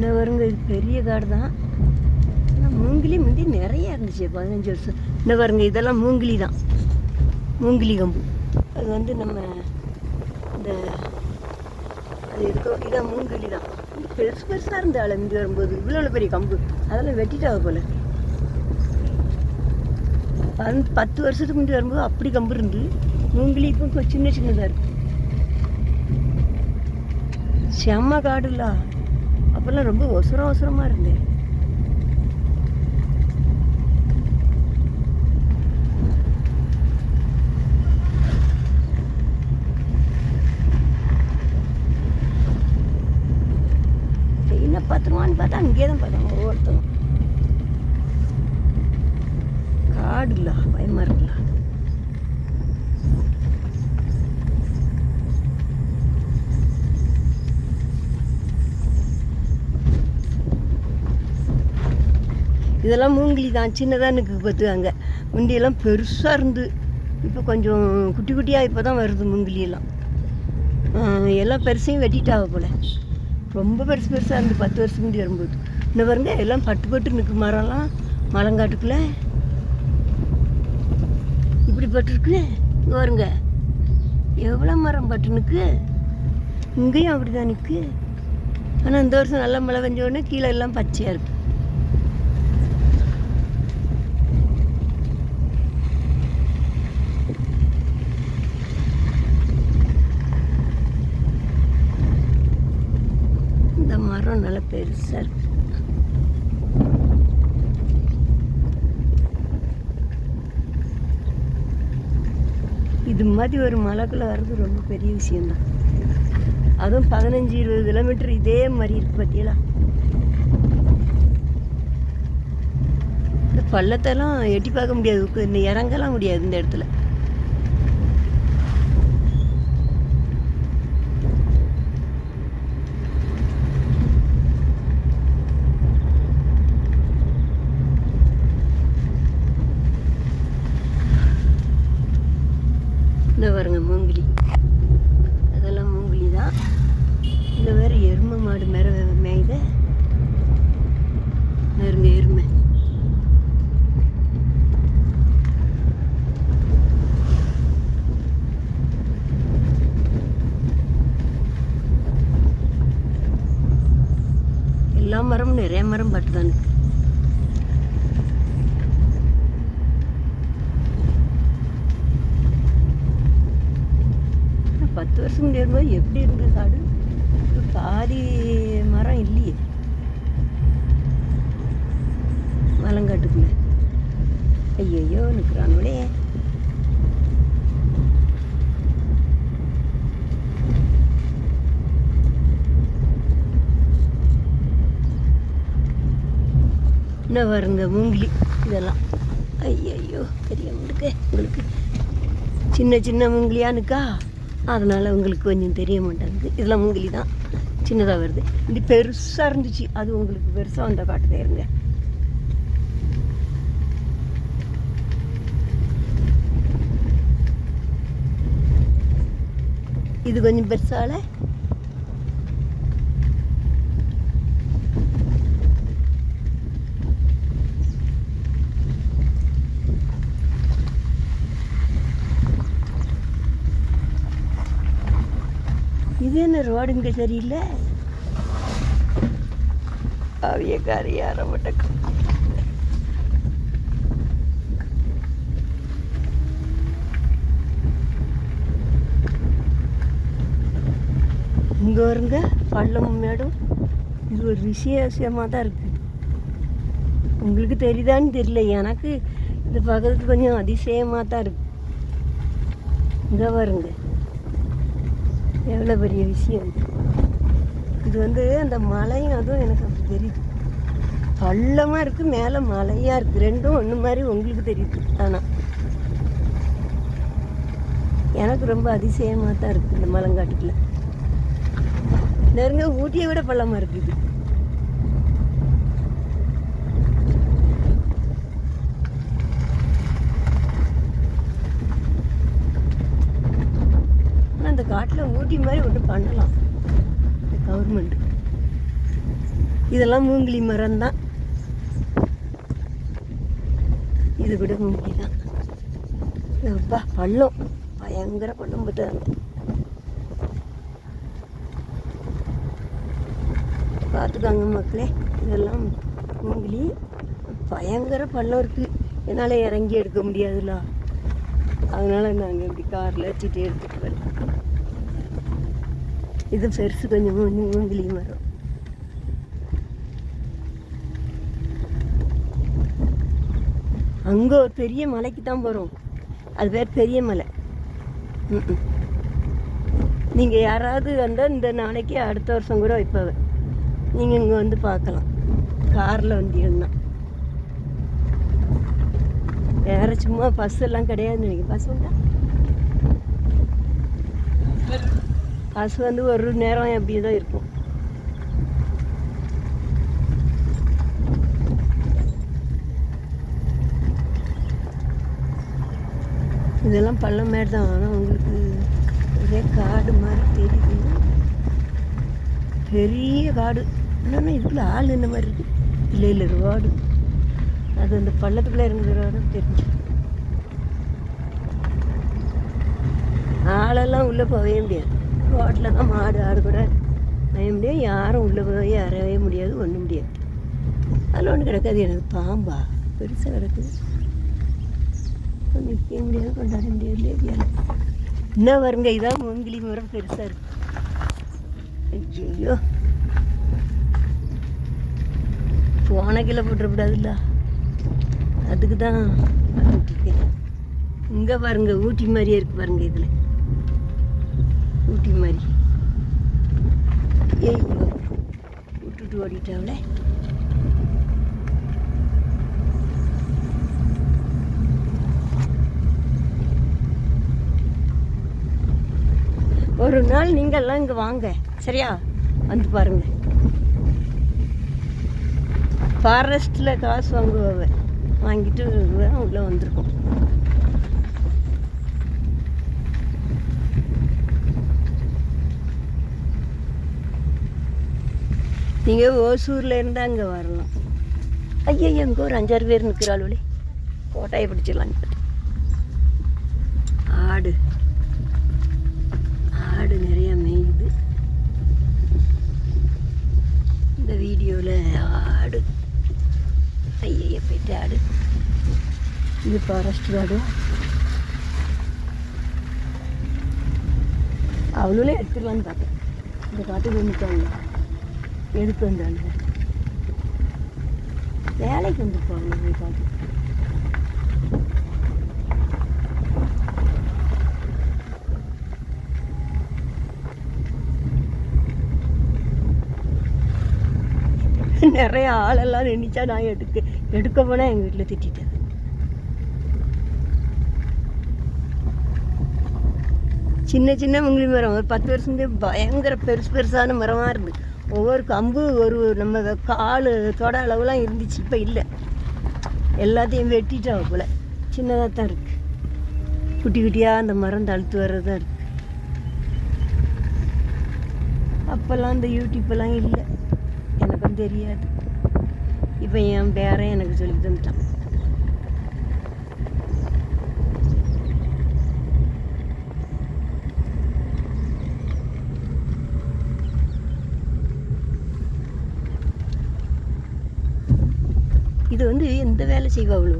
இன்னும் வருங்க இது பெரிய காடு தான். ஆனால் மூங்கிலி முந்தி நிறைய இருந்துச்சு பதினஞ்சு வருஷம். இன்ன வருங்க இதெல்லாம் மூங்கிலி தான். மூங்கிலி கம்பு. அது வந்து நம்ம இந்த அது இருக்கோ இதான் மூங்கிலி தான். பெருசு பெருசாக இருந்தாள் முந்தி வரும்போது இவ்வளோ பெரிய கம்பு. அதெல்லாம் வெட்டிட்டாவ போல. பன் பத்து வருஷத்துக்கு முந்தி வரும்போது அப்படி கம்பு இருந்து மூங்கிலி இப்போ கொஞ்சம் சின்ன சின்னதாக இருக்கு. செம்ம காடுலா அப்போல்லாம் ரொம்ப ஒசரம் அவசரமாக இருந்தேன் என்ன பத்துருவான்னு பார்த்தா அங்கேயே தான் பார்த்தாங்க ஒவ்வொருத்தரும். காடுல. இதெல்லாம் மூங்கிலி தான் சின்னதாக எனக்கு பார்த்துக்காங்க. முந்தியெல்லாம் பெருசாக இருந்து இப்போ கொஞ்சம் குட்டி குட்டியாக இப்போ தான் வருது மூங்கிலியெல்லாம். எல்லாம் பெருசையும் வெட்டிட்டாவ போல. ரொம்ப பெருசு பெருசாக இருந்து பத்து வருஷம் முந்தி வரும்போது. இன்னும் பாருங்க எல்லாம் பட்டு பட்டு நிற்கு மரம்லாம் மலங்காட்டுக்குள்ள இப்படி பட்டுருக்கு. இங்கே வருங்க எவ்வளோ மரம் பட்டு நிற்கு இங்கேயும் அப்படி தான் நிற்கு ஆனால் இந்த வருஷம் நல்ல மழை பெஞ்ச உடனே கீழே எல்லாம் பச்சையாக இருக்குது இந்த மரம் நல்லா பெருசாக இருக்கு. இது மாதிரி ஒரு மலைக்குள்ள வர்றது ரொம்ப பெரிய விஷயம்தான். அதுவும் பதினஞ்சு இருபது கிலோமீட்டர் இதே மாதிரி இருக்கு பார்த்தீங்களா இந்த பள்ளத்தெல்லாம் எட்டி பார்க்க முடியாது. இந்த இறங்கலாம் முடியாது இந்த இடத்துல இந்த பாருங்க மூங்கிலி அதெல்லாம் மூங்கிலி தான் இந்த வேறு எருமை மாடு மேற மேய்த நெருங்க எருமை எல்லா மரமும் நிறைய மரம் பட்டுதான் பத்து வருஷம் முன்னாடி வரும்போது எப்படி இருந்தது காடு? பாதி மரம் இல்லையே. மலங்காட்டுக்குள்ள. ஐயையோ நிற்கிறானுங்களே என்ன வருங்க மூங்கிலி. இதெல்லாம். ஐயையோ பெரிய முடுக்கு உங்களுக்கு சின்ன சின்ன மூங்கிலியானுக்கா? அதனால் உங்களுக்கு கொஞ்சம் தெரிய மாட்டேங்குது. இதெல்லாம் மூங்கிலி தான் சின்னதாக வருது. இது பெருசாக இருந்துச்சு. அது உங்களுக்கு பெருசாக வந்த காட்டுதே இருங்க. இது கொஞ்சம் பெருசால இது என்ன ரோடு இங்கே சரியில்லை. அவிய காரியார மட்டக்கம் இங்கே வருங்க பள்ளமும் மேடும். இது ஒரு விசேஷமாக தான் இருக்குது உங்களுக்கு தெரியுதான்னு தெரியல எனக்கு இது பார்க்கறதுக்கு கொஞ்சம் அதிசயமாக தான் இருக்குது இங்கே வருங்க. எவ்வளோ பெரிய விஷயம் இது. இது வந்து அந்த மலையும் அதுவும் எனக்கு அப்படி தெரியுது. பள்ளமாக இருக்குது மேலே மலையாக இருக்குது ரெண்டும் ஒன்று மாதிரி உங்களுக்கு தெரியுது. ஆனால் எனக்கு ரொம்ப அதிசயமாக தான் இருக்குது இந்த மலங்காட்டுக்குள்ள. நெருங்க ஊட்டியை விட பள்ளமாக இருக்குது ஆனால் அந்த ஊட்டி மாதிரி ஒன்று பண்ணலாம். கவர்மெண்ட் இதெல்லாம் மூங்கிலி மரம் தான். இது கூட மூங்கிலி தான். அப்பா பள்ளம். பயங்கர பள்ளம் பார்த்தாங்க பார்த்துக்காங்க மக்களே இதெல்லாம் மூங்கிலி. பயங்கர பள்ளம் இருக்குது என்னால் இறங்கி எடுக்க முடியாதுல்ல அதனால் நாங்கள் இப்படி காரில் வச்சுட்டு எடுத்துகிட்டு வரோம் இது பெருசு கொஞ்சம் மூ- மூங்கிலி மரம் அங்கே ஒரு பெரிய மலைக்கு தான் போகிறோம் அது பேர் பெரிய மலை நீங்கள் யாராவது வந்தால் இந்த நாளைக்கு அடுத்த வருஷம் கூட வைப்பாங்க நீங்கள் இங்கே வந்து பார்க்கலாம் காரில் வந்தீங்கன்னா வேறு சும்மா பஸ் எல்லாம் கிடையாதுன்னு நினைக்கிறேன் பஸ் உண்டா பஸ் வந்து ஒரு நேரம் அப்படி தான் இருக்கும். இதெல்லாம் பள்ளம் மாதிரி தான். ஆனால் உங்களுக்கு ஒரே காடு மாதிரி தெரியுது. பெரிய காடு. என்னன்னா இதுக்குள்ள ஆள் என்ன மாதிரி இருக்குது இல்லை இல்லை ரோடு அது அந்த பள்ளத்துக்குள்ளே இருக்கிற தெரிஞ்சு ஆளெல்லாம் உள்ளே போகவே முடியாது. ரோட்டில் தான் மாடு ஆடு கூட வைய முடியாது யாரும் உள்ளே போய் அறவே முடியாது ஒன்றும் முடியாது. அதில் ஒன்று கிடக்காது எனக்கு பாம்பா. பெருசாக கிடக்குது நிற்க முடியாது கொண்டாட முடியாது லேடியால் என்ன வருங்க இதான் மூங்கிலி மரம் பெருசாக இருக்கு. ஐயோ போன கீழே போட்டுறக்கூடாதுல்ல. அதுக்கு தான் இங்கே பாருங்க ஊட்டி மாதிரியே இருக்கு பாருங்க இதில். ஊட்டி மாதிரி. ஏய் விட்டுட்டு ஓடிட்டாவில். ஒரு நாள் நீங்கள்லாம் இங்கே வாங்க. சரியா? வந்து பாருங்க. ஃபாரஸ்ட்டில் காசு வாங்குவாங்க வாங்கிட்டு உள்ளே வந்திருக்கோம். நீங்கள் ஓசூர்லேருந்து அங்கே வரலாம் ஐயா எங்கே ஒரு அஞ்சாறு பேர் நிற்கிறாள் கோட்டாயை பிடிச்சிடலாம். ஆடு. ஆடு நிறைய மேயுது. இந்த வீடியோவில் ஆடு. ஐய போயிட்டு ஆடு. இது ஃபாரஸ்ட் ஆடு அவ்வளோ எடுத்துடலான்னு பார்த்தேன் இந்த காட்டுக்கு வந்துட்டாங்க எடுத்து வந்தாங்க வேலைக்கு வந்துருப்பாங்க போய் பார்த்து. நிறைய ஆளெல்லாம் நினைச்சா நான் எடுக்க எடுக்க போனால் எங்கள் வீட்டில் திட்டிட்டேன். சின்ன சின்ன முங்கிலி மரம் ஒரு பத்து வருஷம் பயங்கர பெருசு பெருசான மரமாக இருந்து ஒவ்வொரு கம்பு ஒரு நம்ம கால் தொட அளவுலாம் இருந்துச்சு இப்போ இல்லை. எல்லாத்தையும் வெட்டிட்டா போல. சின்னதாக தான் இருக்குது குட்டி குட்டியாக அந்த மரம் தழுத்து வர்றதா இருக்கு. அப்போல்லாம் அந்த யூடியூப்பெல்லாம் இல்லை. எனக்கும் தெரியாது. இப்போ என் பேரன் எனக்கு சொல்லி தந்துட்டான். இது வந்து எந்த வேலை செய்வா அவ்வளோ